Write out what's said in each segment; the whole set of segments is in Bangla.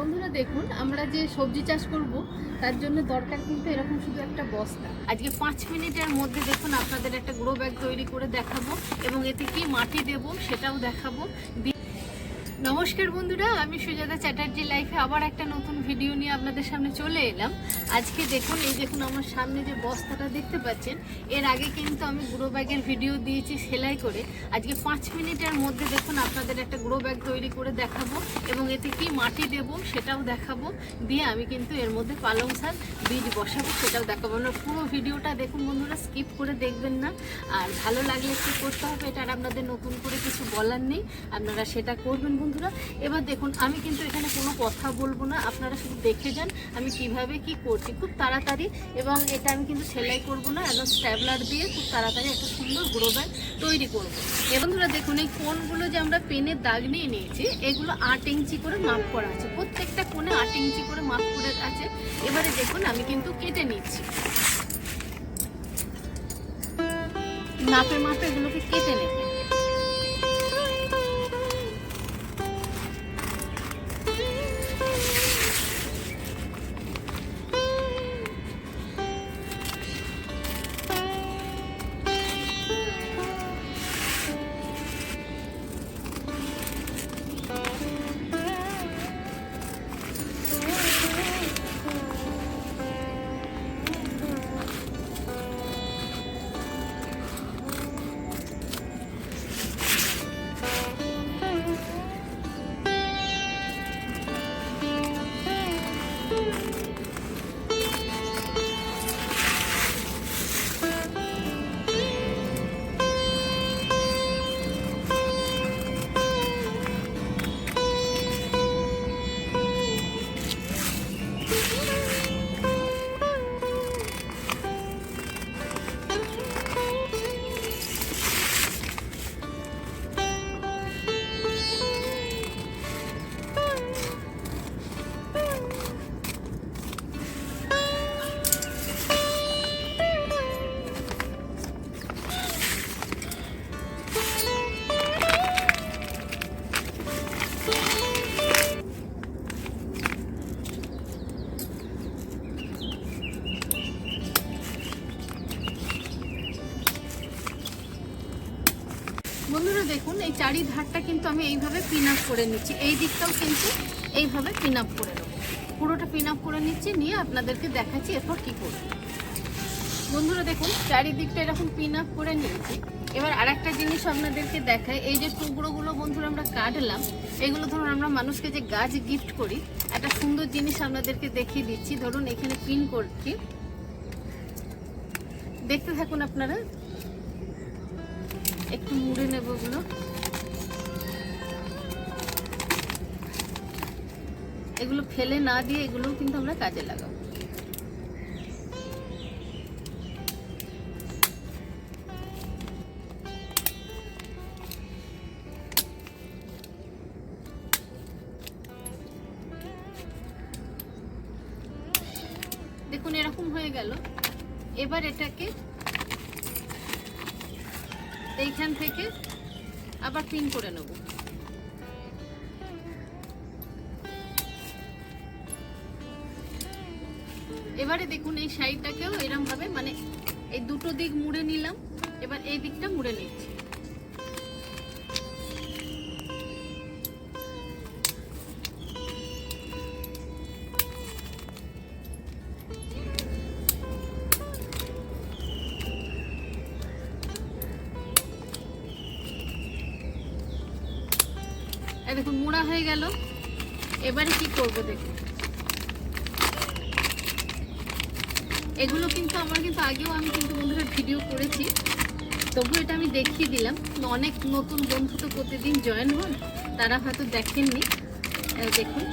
বন্ধুরা দেখুন, আমরা যে সবজি চাষ করব, তার জন্য দরকার কিন্তু এরকম শুধু একটা বস্তা। আজকে পাঁচ মিনিটের মধ্যে দেখুন আপনাদের একটা গ্রো ব্যাগ তৈরি করে দেখাবো এবং এতে কি মাটি দেব সেটাও দেখাবো। নমস্কার বন্ধুরা, আমি সুজাতা চ্যাটার্জি লাইফে আবার একটা নতুন ভিডিও নিয়ে আপনাদের সামনে চলে এলাম। আজকে দেখুন, এই দেখুন আমার সামনে যে বস্তাটা দেখতে পাচ্ছেন, এর আগে কিন্তু আমি গ্রো ব্যাগের ভিডিও দিয়েছি সেলাই করে। আজকে পাঁচ মিনিটের মধ্যে দেখুন আপনাদের একটা গ্রো ব্যাগ তৈরি করে দেখাবো এবং এতে কি মাটি দেব সেটাও দেখাবো। দিয়ে আমি কিন্তু এর মধ্যে পালং শাক, বীজ বসাবো সেটাও দেখাবো। না পুরো ভিডিওটা দেখুন বন্ধুরা, স্কিপ করে দেখবেন না। আর ভালো লাগলে একটু করতে হবে, এটা আর আপনাদের নতুন করে কিছু বলার নেই। আপনারা সেটা করবেন বন্ধুরা, এবার দেখুন, আমি কিন্তু এখানে কোনো কথা বলব না, আপনারা শুধু দেখে যান আমি কীভাবে কি করছি, খুব তাড়াতাড়ি, এবং এটা আমি কিন্তু সেলাই করব না একদম স্ট্যাবলার দিয়ে খুব তাড়াতাড়ি একটা সুন্দর গ্রো ব্যাগ তৈরি করব। এবং বন্ধুরা, দেখুন, এই কোনগুলো যে আমরা পেনের দাগ নিয়ে নিয়েছি, এগুলো আট ইঞ্চি করে মাপ করা আছে, প্রত্যেকটা কোণে আট ইঞ্চি করে মাপ করে আছে। এবারে দেখুন, আমি কিন্তু কেটে নিচ্ছি। মাপে মাপে এগুলোকে কেটে নেব। বন্ধুরা এই চারি ধারটা কিন্তু আমি এইভাবে পিন আপ করে নিচ্ছি। এই দিকটাও কিন্তু এইভাবে পিন আপ করে নেব। পুরোটা পিন আপ করে নিচ্ছি, নিয়ে আপনাদেরকে দেখাচ্ছি এরপর কি করব। বন্ধুরা দেখুন, চারিদিকটা এরকম পিন আপ করে নিয়েছি। এবার আরেকটা জিনিস আপনাদেরকে দেখায় এই যে টুকরোগুলো বন্ধুরা আমরা কাটলাম, এগুলো ধরুন আমরা মানুষকে যে গাছ গিফট করি, একটা সুন্দর জিনিস আপনাদেরকে দেখিয়ে দিচ্ছি। ধরুন এখানে পিন করছি। দেখতে থাকুন আপনারা। একটু মুড়ে নেব ওগুলো। এগুলো ফেলে না দিয়ে এগুলোও কিন্তু আমরা কাজে লাগাবো। দেখুন, এরকম হয়ে গেল। এবার এটাকে এইখান থেকে আবার পিন করে নেব। এবারে দেখুন এই শাড়িটাকেও এরকম ভাবে মানে এই দুটো দিক মুড়ে নিলাম, এবার এই দিকটা মুড়ে নিচ্ছি। দেখুন, মোড়া হয়ে গেল। এবারে কি করব দেখুন? এগুলো কিন্তু আমার কিন্তু আগেও আমি কিন্তু বন্ধুরা ভিডিও করেছি। তবু এটা আমি দেখিয়ে দিলাম। অনেক নতুন বন্ধু তো প্রতিদিন জয়েন হন, তারা হয়তো দেখেননি। দেখুন।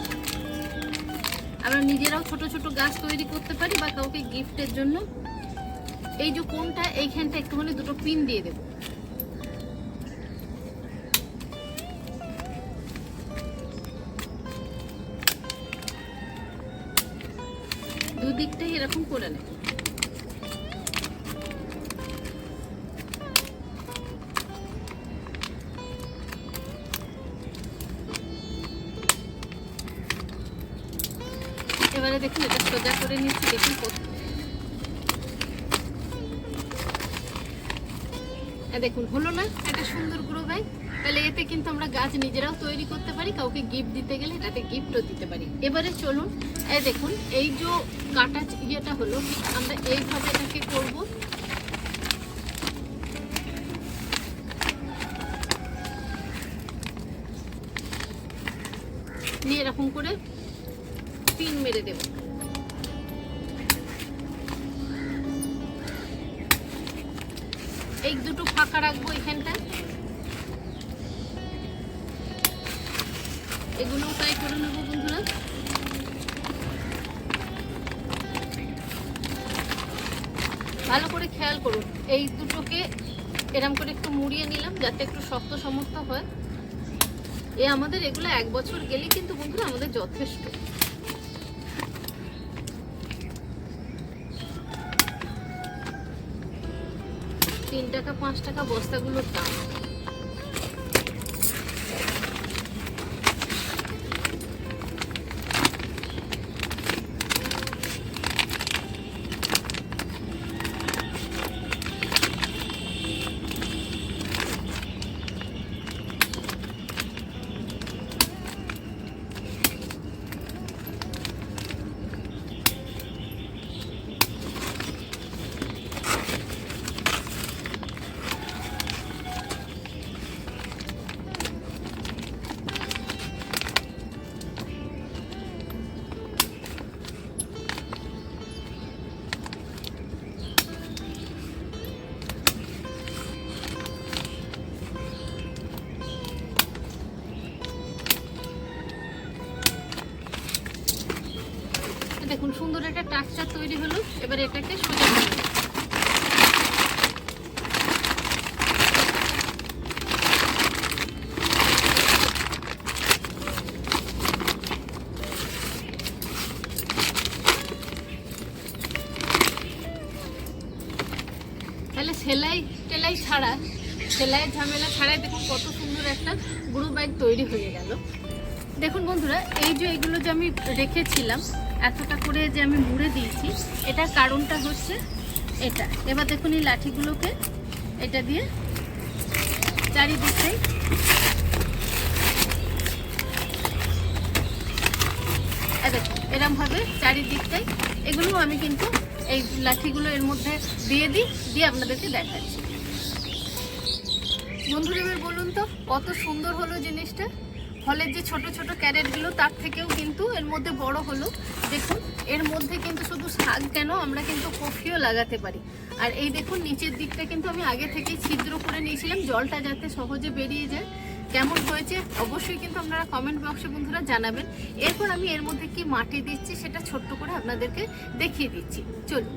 আমরা নিজেরাও ছোট ছোট গাছ তৈরি করতে পারি বা কাউকে গিফটের জন্য। এই যে কোনটা, এইখানটা একটুখানি দুটো পিন দিয়ে দেবো। দুদিকটাই এরকম করে নেব। এবারে দেখুন, এটা সোজা করে নিচ্ছি দেখুন দেখুন, হলো না? একটা সুন্দর গ্রো ব্যাগ তাহলে এতে কিন্তু আমরা গাছ নিজেরাও তৈরি করতে পারি, কাউকে গিফট দিতে গেলে এটাতে গিফটও দিতে পারি। এবারে চলুন এই দেখুন, এই যে কাটা ইয়েটা হলো, আমরা এইভাবে এটাকে করব। নিয়ে এরকম করে মেরে দেব। এই দুটো ফাঁকা রাখব এখানটায়। এগুলোও তাই করে নেব বন্ধুরা। ভালো করে খেয়াল করুন, এই দুটোকে এরম করে একটু মুড়িয়ে নিলাম যাতে একটু শক্ত সমর্থ হয়। এ আমাদের এগুলো এক বছর গেলে কিন্তু বন্ধুরা আমাদের যথেষ্ট। তিন টাকা পাঁচ টাকা বস্তাগুলোর দাম। দেখুন, সুন্দর একটা টাকচার তৈরি হলো। এবার এটাকে সোজা তাহলে সেলাই টেলাই ছাড়া, সেলাইয়ের ঝামেলা ছাড়াই দেখুন কত সুন্দর একটা গ্রুপ ব্যাগ তৈরি হয়ে গেল। দেখুন বন্ধুরা, এই যে এগুলো যে আমি রেখেছিলাম এতটা করে যে আমি মুড়ে দিয়েছি, এটার কারণটা হচ্ছে এটা। এবার দেখুন এই লাঠিগুলোকে এটা দিয়ে চারিদিকে এরমভাবে চারিদিকটাই। এগুলো আমি কিন্তু এই লাঠিগুলো এর মধ্যে দিয়ে দিই, দিয়ে আপনাদেরকে দেখাচ্ছি। বন্ধুরা বলুন তো, কত সুন্দর হলো জিনিসটা। ফলের যে ছোট ছোট ক্যারেটগুলো, তার থেকেও কিন্তু এর মধ্যে বড় হলো। দেখুন, এর মধ্যে কিন্তু শুধু শাক কেন, আমরা কিন্তু কফিও লাগাতে পারি। আর এই দেখুন, নিচের দিকটা কিন্তু আমি আগে থেকেই ছিদ্র করে নিয়েছিলাম। জলটা যাতে সহজে বেরিয়ে যায়। কেমন হয়েছে, অবশ্যই কিন্তু আপনারা কমেন্ট বক্সে বন্ধুরা জানাবেন। এরপর আমি এর মধ্যে কি মাটি দিচ্ছি, সেটা ছোট্ট করে আপনাদেরকে দেখিয়ে দিচ্ছি। চলুন।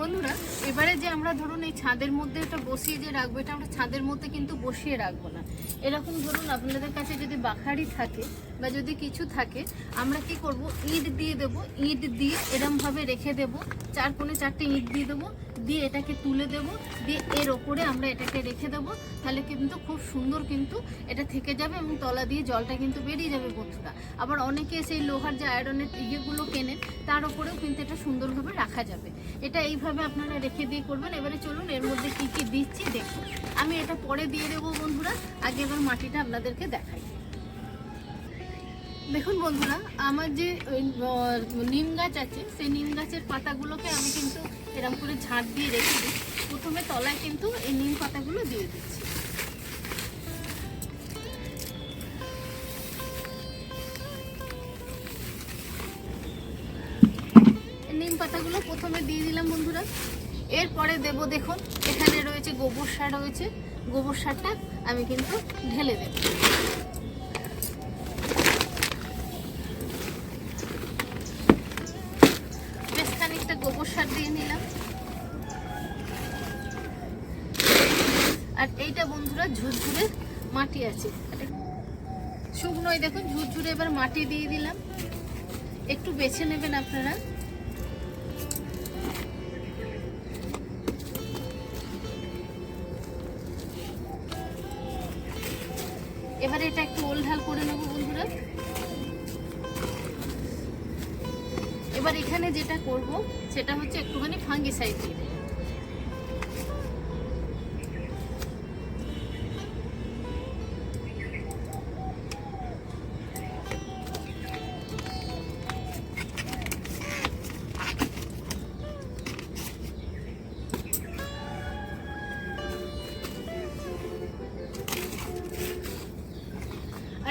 বন্ধুরা, এবারে যে আমরা ধরুন এই ছাদের মধ্যে এটা বসিয়ে যে রাখব, এটা আমরা ছাদের মধ্যে কিন্তু বসিয়ে রাখব না। এরকম ধরুন আপনাদের কাছে যদি বাখারি থাকে বা যদি কিছু থাকে, আমরা কি করব? ইট দিয়ে দেব, ইট দিয়ে এরমভাবে রেখে দেব, চার কোণে চারটে ইট দিয়ে দেবো দিয়ে এটাকে তুলে দেব। দিয়ে এর ওপরে আমরা এটাকে রেখে দেবো। তাহলে কিন্তু খুব সুন্দর কিন্তু এটা থেকে যাবে এবং তলা দিয়ে জলটা কিন্তু বেরিয়ে যাবে বন্ধুরা। আবার অনেকে সেই লোহার যে আয়রনের ইয়েগুলো কেনেন, তার ওপরেও কিন্তু এটা সুন্দরভাবে রাখা যাবে। এটা এইভাবে আপনারা রেখে দিয়ে করবেন। এবারে চলুন, এর মধ্যে কি কি দিচ্ছি দেখুন। আমি এটা পরে দিয়ে দেবো বন্ধুরা। আগে এবার মাটিটা আপনাদেরকে দেখাই। দেখুন বন্ধুরা আমার যে ওই, নিম গাছ আছে সেই নিম গাছের পাতাগুলোকে আমি কিন্তু এরকম করে ঝাঁট দিয়ে রেখে দিই। প্রথমে তলায় কিন্তু এই নিম পাতাগুলো দিয়ে দিচ্ছি। নিম পাতাগুলো প্রথমে দিয়ে দিলাম বন্ধুরা। এরপরে দেব দেখুন এখানে রয়েছে গোবর সার রয়েছে। গোবর সারটা আমি কিন্তু ঢেলে দেব বেশ খানিকটা গোবর সার দিয়ে নিলাম আর এইটা বন্ধুরা ঝুরঝুরে মাটি আছে। শুকনোই দেখুন, ঝুরঝুরে এবার মাটি দিয়ে দিলাম। একটু বেছে নেবেন আপনারা। এবারে এটা একটু ওলঢাল করে নেব বন্ধুরা। এবার এখানে যেটা করব, সেটা হচ্ছে একটুখানি ফাঙ্গিসাইড দিয়ে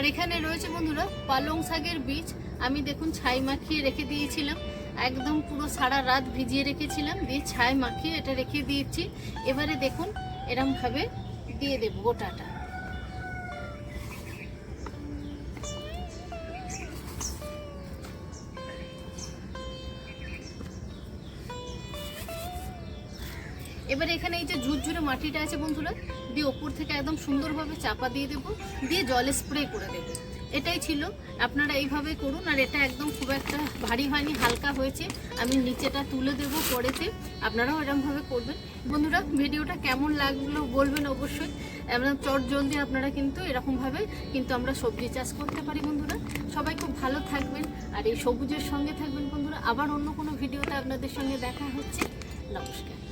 এখানে রয়েছে বন্ধুরা, পালং শাকের বীজ। আমি দেখুন ছাই মাখিয়ে রেখে দিয়েছিলাম। একদম পুরো সারা রাত ভিজিয়ে রেখেছিলাম, দিয়ে ছাই মাখিয়ে এটা রেখে দিয়েছি। এবারে দেখুন, এরমভাবে দিয়ে দেব গোটাটা। এবার এখানে এই যে ঝুরঝুরে মাটিটা আছে বন্ধুরা, দিয়ে ওপর থেকে একদম সুন্দরভাবে চাপা দিয়ে দেবো, দিয়ে জলে স্প্রে করে দেবো। এটাই ছিল, আপনারা এইভাবে করুন, আর এটা একদম খুব একটা ভারী হয়নি, হালকা হয়েছে। আমি নিচেটা তুলে দেবো পরেতে, আপনারাও এরকমভাবে করবেন। বন্ধুরা, ভিডিওটা কেমন লাগল বলবেন অবশ্যই। একদম চট জলদি আপনারা কিন্তু এরকমভাবে কিন্তু আমরা সবজি চাষ করতে পারি বন্ধুরা। সবাই খুব ভালো থাকবেন, আর এই সবুজের সঙ্গে থাকবেন বন্ধুরা। আবার অন্য কোনো ভিডিওতে আপনাদের সঙ্গে দেখা হচ্ছে। নমস্কার।